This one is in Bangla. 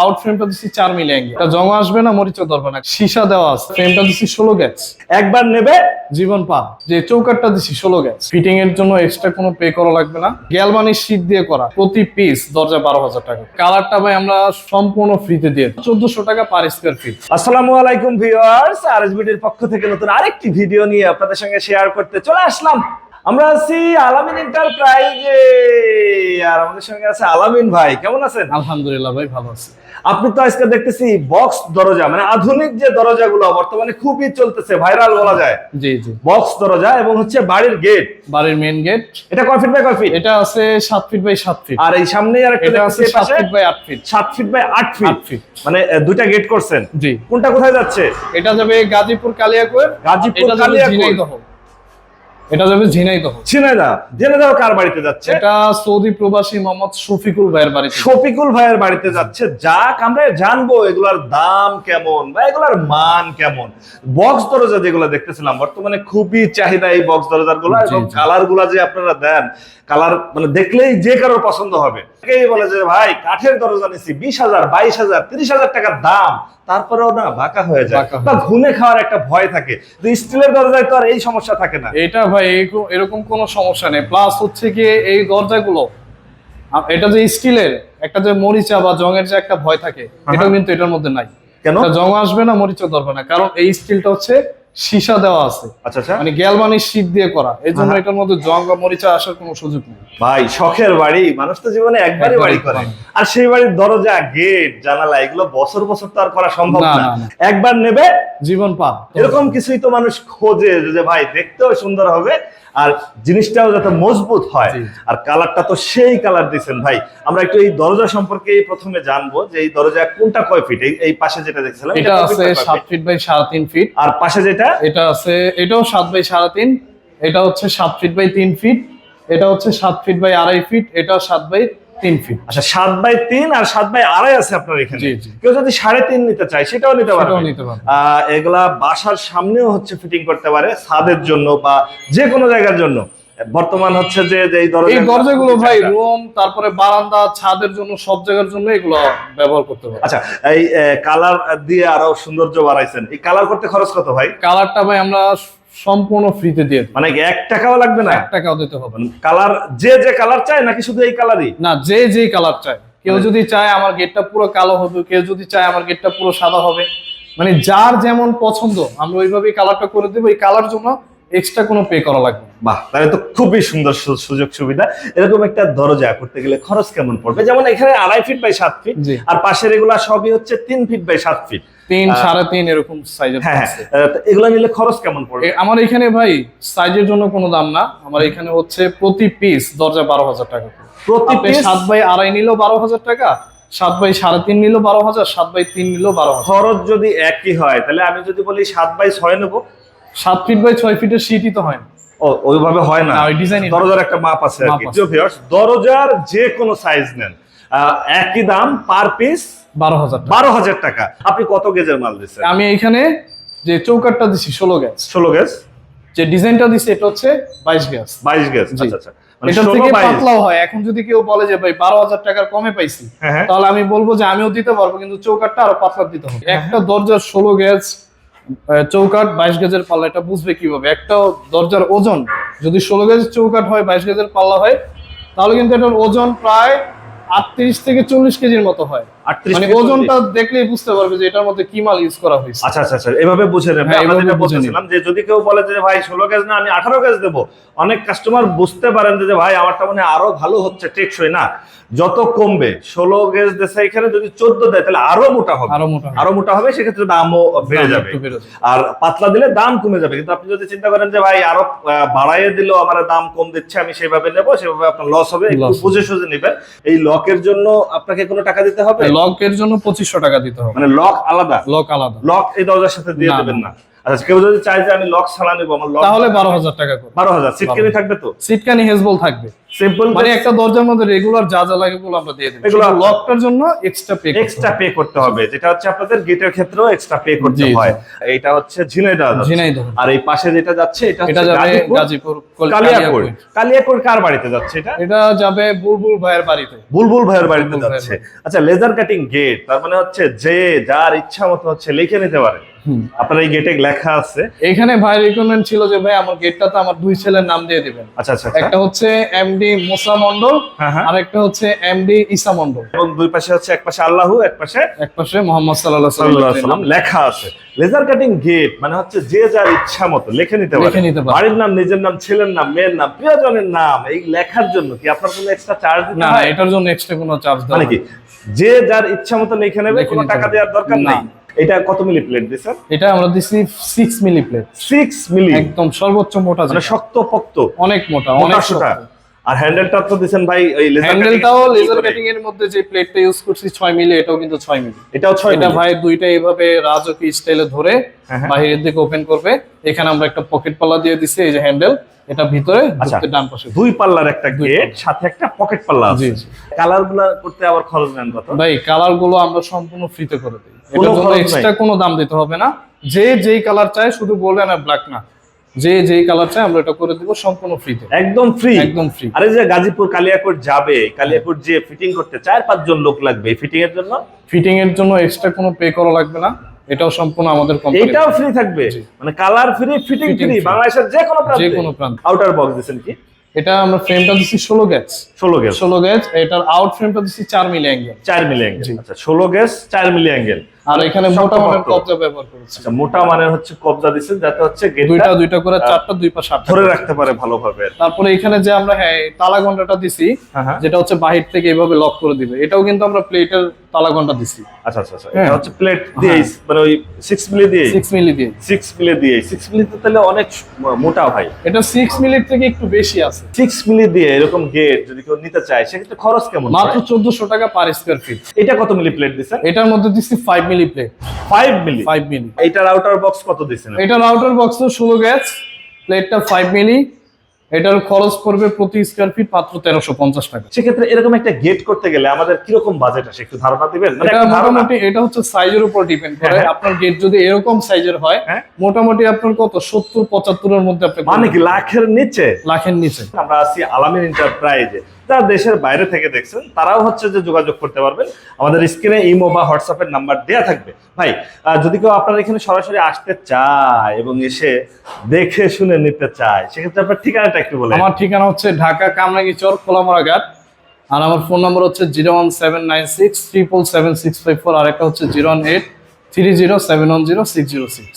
আউট ফ্রেমটা দিচ্ছি চার মিলি অ্যাঙ্গেল এটা জং আসবে না মরিচা ধরবে না। সীসা দেওয়া আছে ফ্রেমটা দিচ্ছি ষোলো গ্যাস একবার নেবে। জীবন পা যে চৌকাটটা দিচ্ছি ষোলো গ্যাস ফিটিং এর জন্য এক্সট্রা কোনো পে করা লাগবে না। গ্যালবানির শীট দিয়ে করা প্রতি পিস দরজা বারো হাজার টাকা। কালারটা ভাই আমরা সম্পূর্ণ ফ্রিতে দিয়ে চোদ্দশো টাকা পার স্কোয়ার ফিট আসসালামু আলাইকুম ভিউয়ার্স আরএসবিটির পক্ষ থেকে নতুন আরেকটি ভিডিও নিয়ে আপনাদের সঙ্গে শেয়ার করতে চলে আসলাম। আমরা আছি আলামিন এন্টারপ্রাইজে আর আমাদের সঙ্গে আছে আলামিন ভাই কেমন আছেন? আলহামদুলিল্লাহ ভাই ভালো আছে। আপনি তো আজকে দেখতেছি বক্স দরজা মানে আধুনিক যে দরজাগুলো বর্তমানে খুবই চলতেছে ভাইরাল বলা যায়। জি জি। বক্স দরজা এবং হচ্ছে বাড়ির গেট বাড়ির মেন গেট এটা কয় ফিট বাই কয় ফিট এটা আছে সাত ফিট বাই সাত ফিট আর এই সামনে আর একটা এটা আছে দেখতেছি সাত ফিট বাই আট ফিট সাত ফিট বাই আট ফিট আট ফিট মানে দুইটা গেট করছেন। জি। কোনটা কোথায় যাচ্ছে? এটা যাবে গাজীপুর কালিয়াকৈর। গাজীপুর কালিয়াকৈর। এটা যাবে ঝিনাইদহ। ঝিনাইদহ। ঝিনাইদহ কার বাড়িতে যাচ্ছে? এটা সৌদি প্রবাসী মোহাম্মদ শফিকুল ভাইয়ের বাড়িতে। শফিকুল ভাইয়ের বাড়িতে যাচ্ছে। যাক আমরা জানব এগুলার দাম কেমন বা এগুলার মান কেমন। বক্স দরজা যেগুলো দেখতেছিলাম বর্তমানে খুবই চাহিদা এই বক্স দরজারগুলো এবং কালারগুলা যে আপনারা দেন কালার মানে দেখলেই যে কারোর পছন্দ হবে। বলে যে ভাই কাঠের দরজা নিছি বিশ হাজার বাইশ হাজার তিরিশ হাজার টাকার দাম। তারপরেও না বাঁকা হয়ে যায়। বা ঘুনে খাওয়ার একটা ভয় থাকে। তো স্টিলের দরজায় তো আর এই সমস্যা থাকে না। এটা ভাই এরকম কোনো সমস্যা নেই। প্লাস হচ্ছে কি এই দরজাগুলো এটা যে স্টিলের একটা যে মরিচা বা জংয়ের যে একটা ভয় থাকে এটাও কিন্তু এটার মধ্যে নাই। কেন? জং আসবে না মরিচা ধরবে না। কারণ এই স্টিলটা হচ্ছে সীসা দেওয়া আছে। আচ্ছা আচ্ছা। মানে গ্যালবানির শীত দিয়ে করা। এই জন্য এটার মধ্যে জং বা মরিচা আসার কোনো সুযোগ নেই। ভাই শখের বাড়ি। মানুষ তো জীবনে একবারই বাড়ি করে। আর সেই বাড়ির দরজা গেট জানালা এগুলো বছর বছর তো আর করা সম্ভব না। একবার নেবে জীবন পাপ। এরকম কিছুই তো মানুষ খোঁজে যে ভাই দেখতেও সুন্দর হবে। আর জিনিসটাও যাতে মজবুত হয় আর কালারটা তো সেই কালার দিয়েছেন ভাই। আমরা একটু এই দরজা সম্পর্কে প্রথমে জানব যে এই দরজা কোনটা কয় ফিট এই পাশে যেটা দেখছিলাম এটা আছে feet by কয় সাত ফিট বাই সাড়ে তিন ফিট আর পাশে যেটা? এটা আছে এটাও সাত বাই সাড়ে তিন এটা হচ্ছে সাত ফিট বাই তিন ফিট এটা হচ্ছে সাত ফিট বাই আড়াই ফিট এটা সাত বাই তিন ফিট আচ্ছা সাত বাই তিন আর সাত বাই আড়াই আছে আপনার এখানে। কেউ যদি সাড়ে তিন নিতে চায় সেটাও নিতে পারবে। এগুলা বাসার সামনেও হচ্ছে ফিটিং করতে পারে ছাদের জন্য বা যে কোনো জায়গার জন্য। বর্তমান হচ্ছে যে এই দরজা এই দরজাগুলো ভাই রুম তারপরে বারান্দা ছাদের জন্য সব জায়গার জন্য এগুলো ব্যবহার করতে পারে আচ্ছা এই কালার দিয়ে আরও সৌন্দর্য বাড়াইছেন। এই কালার করতে খরচ কত ভাই? কালারটা ভাই আমরা সম্পূর্ণ ফ্রিতে দিয়ে মানে এক টাকাও লাগবে না? এক টাকাও দিতে হবে না। কালার যে যে কালার চায় নাকি শুধু এই কালারই? না যে যে কালার চায়। কেউ যদি চায় আমার গেটটা পুরো কালো হবে কেউ যদি চায় আমার গেটটা পুরো সাদা হবে। মানে যার যেমন পছন্দ আমরা ওইভাবেই কালারটা করে দেবো। এই কালার জন্য এক্সট্রা কোনো পে করা লাগবে বাহ তাহলে তো খুবই সুন্দর সুযোগ সুবিধা। এরকম একটা দরজা করতে গেলে খরচ কেমন পড়বে? যেমন এখানে আড়াই ফিট বাই সাত ফিট আর পাশের এগুলা সবই হচ্ছে তিন ফিট বাই সাত ফিট তিন সাড়ে তিন এরকম সাইজের হ্যাঁ হ্যাঁ এগুলা নিলে খরচ কেমন পড়বে? আমার এখানে ভাই সাইজের জন্য কোনো দাম না। আমার এখানে হচ্ছে প্রতি পিস দরজা বারো হাজার টাকা প্রতি piece? সাত বাই আড়াই নিলেও বারো হাজার টাকা সাত বাই সাড়ে তিন নিলেও বারো হাজার সাত বাই তিন নিলেও বারো খরচ যদি একই হয় তাহলে আমি যদি বলি সাত বাই ছয় নেব সাত ফিট বাই ছয় ফিটের সিটই তো হয় না। ওইভাবে হয় না। ওই দরজার একটা মাপ আছে দরজার যে কোনো সাইজ নেন একই দাম পার পিস বারো হাজার বারো হাজার টাকা। আপনি কত গেজের মাল দিচ্ছেন? আমি এখানে যে চৌকাটটা দিছি ষোলো গ্যাস ষোলো গেজ? যে ডিজাইনটা দিছি এটা হচ্ছে বাইশ গ্যাস বাইশ জি। আচ্ছা আচ্ছা। মানে এটার 16 থেকে পাতলাও হয়। এখন যদি কেউ বলে যে ভাই বারো হাজার টাকার কমে পাইছি হ্যাঁ হ্যাঁ। তাহলে আমি বলব যে আমিও দিতে পারব কিন্তু চৌকাটটা আরও পাতলা দিতে হবে। একটা দরজার ষোলো গেজ চৌকাট বাইশ গেজের পাল্লা, এটা বুঝবে কীভাবে? একটা দরজার ওজন, যদি ষোলো গেজ চৌকাট হয়, বাইশ গেজের পাল্লা হয়, তাহলে কিন্তু এটার ওজন প্রায় আটত্রিশ থেকে চল্লিশ কেজির মতো হয়। 38 মানে ওজনটা দেখলেই বুঝতে পারবে যে এটার মধ্যে কি মাল ইউজ করা হয়েছে। আচ্ছা আচ্ছা আচ্ছা এভাবে বুঝে নেবে হ্যাঁ, আমরা যেটা বুঝে যে যদি কেউ বলে যে ভাই ষোলো গেজ না আমি আঠারো গেজ দেবো। অনেক কাস্টমার বুঝতে পারেন যে ভাই আমারটা মানে আরও ভালো হচ্ছে টেকসই না। যত কমবে ষোলো গেজ দেশে এখানে যদি চোদ্দ দেয় তাহলে আরও মোটা হবে। আরও মোটা হবে। আরও মোটা হবে সেক্ষেত্রে দামও বেড়ে যাবে। আর পাতলা দিলে দাম কমে যাবে। কিন্তু আপনি যদি চিন্তা করেন যে ভাই আরও বাড়াইয়ে দিলেও আমার দাম কম দিচ্ছে আমি সেভাবে নেব সেভাবে আপনার লস হবে। বুঝে সুঝে নেবেন। এই লকের জন্য আপনাকে কোনো টাকা দিতে হবে? লকের জন্য পঁচিশশো টাকা দিতে হবে। মানে লক আলাদা? লক আলাদা। লক এই দরজার সাথে দিয়ে দেবেন না? আচ্ছা কেউ যদি চায় যে আমি লক ছাড়া নেব আমার লক তাহলে বারো হাজার টাকা করে। বারো হাজার সিটকেনি থাকবে তো? সিটকানি হেজবল থাকবে। সিম্পল মানে একটা দরজার মধ্যে রেগুলার যা যা লাগে ওগুলো আমরা দিয়ে দেবো। এগুলো- লকটার জন্য এক্সট্রা পে এক্সট্রা পে করতে হবে যেটা হচ্ছে আপনাদের গেটের ক্ষেত্রেও এক্সট্রা পে করতে। হয়। এটা হচ্ছে ঝিনাইদহ ঝিনাইদহ। আর এই পাশে যেটা যাচ্ছে এটা হচ্ছে গাজীপুর। কালিয়াকোট কালিয়াকোট কার বাড়িতে যাচ্ছে এটা? এটা যাবে বুলবুল ভাইয়ের বাড়িতে। বুলবুল ভাইয়ের বাড়িতে যাচ্ছে। আচ্ছা লেজার কাটিং গেট তার মানে হচ্ছে যে যার ইচ্ছা মতো হচ্ছে লিখে নিতে পারে। আপনার এই গেটে লেখা আছে। এখানে ভাই রিকমেন্ড ছিল যে ভাই আমার গেটটাতে আমার দুই ছেলের নাম দিয়ে দিবেন। আচ্ছা আচ্ছা আচ্ছা। একটা হচ্ছে এমডি মুসা মন্ডল আর একটা হচ্ছে এমডি ইসা মন্ডল এবং দুই পাশে হচ্ছে এক পাশে আল্লাহু এক পাশে এক পাশে মোহাম্মদ সাল্লাল্লাহু আলাইহি সাল্লাম লেখা আছে। লেজার কাটিং গেট মানে হচ্ছে যে যার ইচ্ছা মতো লিখে নিতে পারে। বাড়ির নাম নিজের নাম ছেলের নাম মেয়ের নাম প্রিয়জনের নাম এই লেখার জন্য কি আপনার কোনো এক্সট্রা চার্জ না এটার জন্য এক্সট্রা কোনো চার্জ দেওয়া মানে কি? যে যার ইচ্ছা মতো লিখে নেবে কোনো টাকা দেওয়ার দরকার। নেই? এটা কত মিলি প্লেট দিছেন এটা আমরা দিছি six milli plate six milli একদম সর্বোচ্চ মোটা মানে। শক্ত পক্ত। অনেক মোটা অনেক শক্ত। আর হ্যান্ডেলটা তো দিছেন ভাই ওই লেজার হ্যান্ডেলটাও লেজার কাটিং এর মধ্যে যে প্লেটটা ইউজ করছি ছয় মিলি এটাও কিন্তু ছয় মিলি এটাও ছয় এটা ভাই দুইটা এইভাবে রাজকীয় স্টাইলে ধরে হ্যাঁ, হ্যাঁ। দিকে ওপেন করবে। এখানে আমরা একটা পকেট পাল্লা দিয়ে দিছি এই যে হ্যান্ডেল এটা ভিতরে আচ্ছা। ঢুকতে ডান পাশে। দুই পাল্লার একটা গেট সাথে একটা পকেট পাল্লা আছে। জি, জি। কালারগুলা করতে আবার খরচ নেন কত? ভাই কালারগুলো আমরা সম্পূর্ণ ফ্রিতে করে দিই। এটার জন্য এক্সট্রা কোনো দাম দিতে হবে না। যে যেই কালার চায় শুধু বলবেন আর ব্ল্যাক না। যে যেই কালার চায় আমরা এটা করে দিব সম্পূর্ণ ফ্রিতে একদম ফ্রি একদম ফ্রি আরে যে গাজীপুর কালিয়াকোট যাবে কালিয়াকোট যে ফিটিং করতে চার পাঁচজন লোক লাগবে ফিটিং এর জন্য? ফিটিং এর জন্য এক্সট্রা কোনো পে করা লাগবে না। এটাও সম্পূর্ণ আমাদের কোম্পানি এটাও ফ্রি থাকবে? মানে কালার ফ্রি ফিটিং ফ্রি বাংলাদেশের যে কোনো প্রান্তে। যে কোনো প্রান্ত। আউটার বক্স দিছেন কি? এটা আমরা ফ্রেমটা দিচ্ছি ষোলো গ্যাস ষোলো গেজ ষোলো গ্যাস এটার আউট ফ্রেমটা দিচ্ছি চার মিলি অ্যাঙ্গেল চার মিলি অ্যাঙ্গেল আচ্ছা ষোলো গেজ চার মিলি অ্যাঙ্গেল আর এখানে মোটা মানের কবজা ব্যবহার করেছি। আচ্ছা মোটা মানের হচ্ছে কবজা দিছেন যাতে হচ্ছে দুইটা দুইটা করে চারটা দুই পাশে ধরে রাখতে পারে ভালোভাবে তারপরে এখানে যে আমরা হ্যাঁ তালা ঘন্টাটা দিছি হ্যাঁ, হ্যাঁ। যেটা হচ্ছে বাহির থেকে এভাবে লক করে দিবে। এটাও কিন্তু আমরা প্লেটের তালা ঘণ্টা দিছি। আচ্ছা আচ্ছা আচ্ছা। হ্যাঁ। এটা হচ্ছে প্লেট দিয়ে মানে ওই সিক্স মিলি দিয়ে সিক্স মিলি দিয়ে সিক্স মিলি দিয়ে সিক্স মিলি তো তাহলে অনেক মোটা ভাই। এটা সিক্স মিলির থেকে একটু বেশি আছে। সিক্স মিলি দিয়ে এরকম গেট যদি কেউ নিতে চায় সেক্ষেত্রে খরচ কেমন মাত্র পড়ে? চোদ্দশো টাকা পার স্কোয়ার ফিট এটা কত মিলি প্লেট দিচ্ছেন? এটার মধ্যে দিচ্ছি five milli plate five milli five milli এইটার আউটার বক্স কত এটা রাউটার বক্স ষোলো গ্যাস প্লেটটা ফাইভ মিলি এটার খরচ পড়বে প্রতি স্কোয়ার ফিট মাত্র তেরোশো পঞ্চাশ টাকা। সেক্ষেত্রে এরকম একটা গেট করতে গেলে আমাদের কীরকম বাজেট আসে? একটু ধারণা দিবেন? মানে এটা মোটামুটি এটা হচ্ছে সাইজের উপর ডিপেন্ড করে। হ্যাঁ, হ্যাঁ। আপনার গেট যদি এরকম সাইজের হয় হ্যাঁ। মোটামুটি আপনার কত? সত্তর পঁচাত্তরের মধ্যে আপনি মানে কি লাখের নিচে? লাখের নিচে। আমরা আছি আলামিন এন্টারপ্রাইজে যারা দেশের বাইরে থেকে দেখছেন, তারাও হচ্ছে যে যোগাযোগ করতে পারবেন আমাদের স্ক্রিনে ইমো বা হোয়াটসঅ্যাপের নাম্বার দেওয়া থাকবে। ভাই যদি কেউ আপনার এখানে সরাসরি আসতে চায় এবং এসে দেখে শুনে নিতে চায়, সেক্ষেত্রে আপনার ঠিকানাটা একটু বলেন আমার ঠিকানা হচ্ছে ঢাকা কামরাঙ্গিচর খোলামরা ঘাট আর আমার ফোন নম্বর হচ্ছে zero one seven nine six, triple seven six five four. আর একটা হচ্ছে zero one eight three zero seven one zero six zero six.